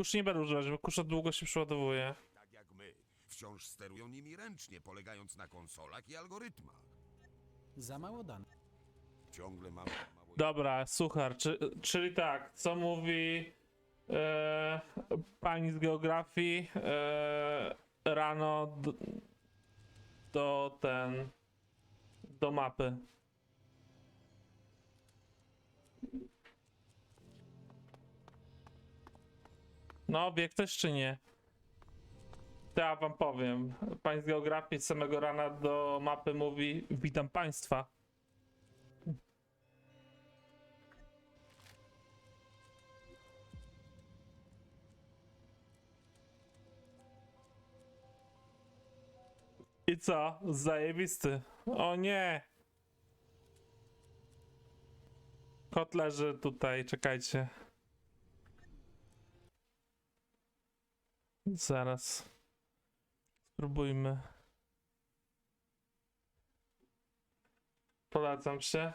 kusz nie będę używać, bo kusza długo się przeładowuje. Tak jak my. Wciąż sterują nimi ręcznie, polegając na konsolach i algorytmach. Za mało danych. Ciągle mamy mało... Dobra, suchar, czy, czyli tak, co mówi e, pani z geografii e, rano do, do ten do mapy. No, wie ktoś czy nie? To ja wam powiem. Pani z geografii z samego rana do mapy mówi witam państwa. I co? Zajebisty. O nie! Kot leży tutaj, czekajcie. Zaraz. Spróbujmy. Polecam się.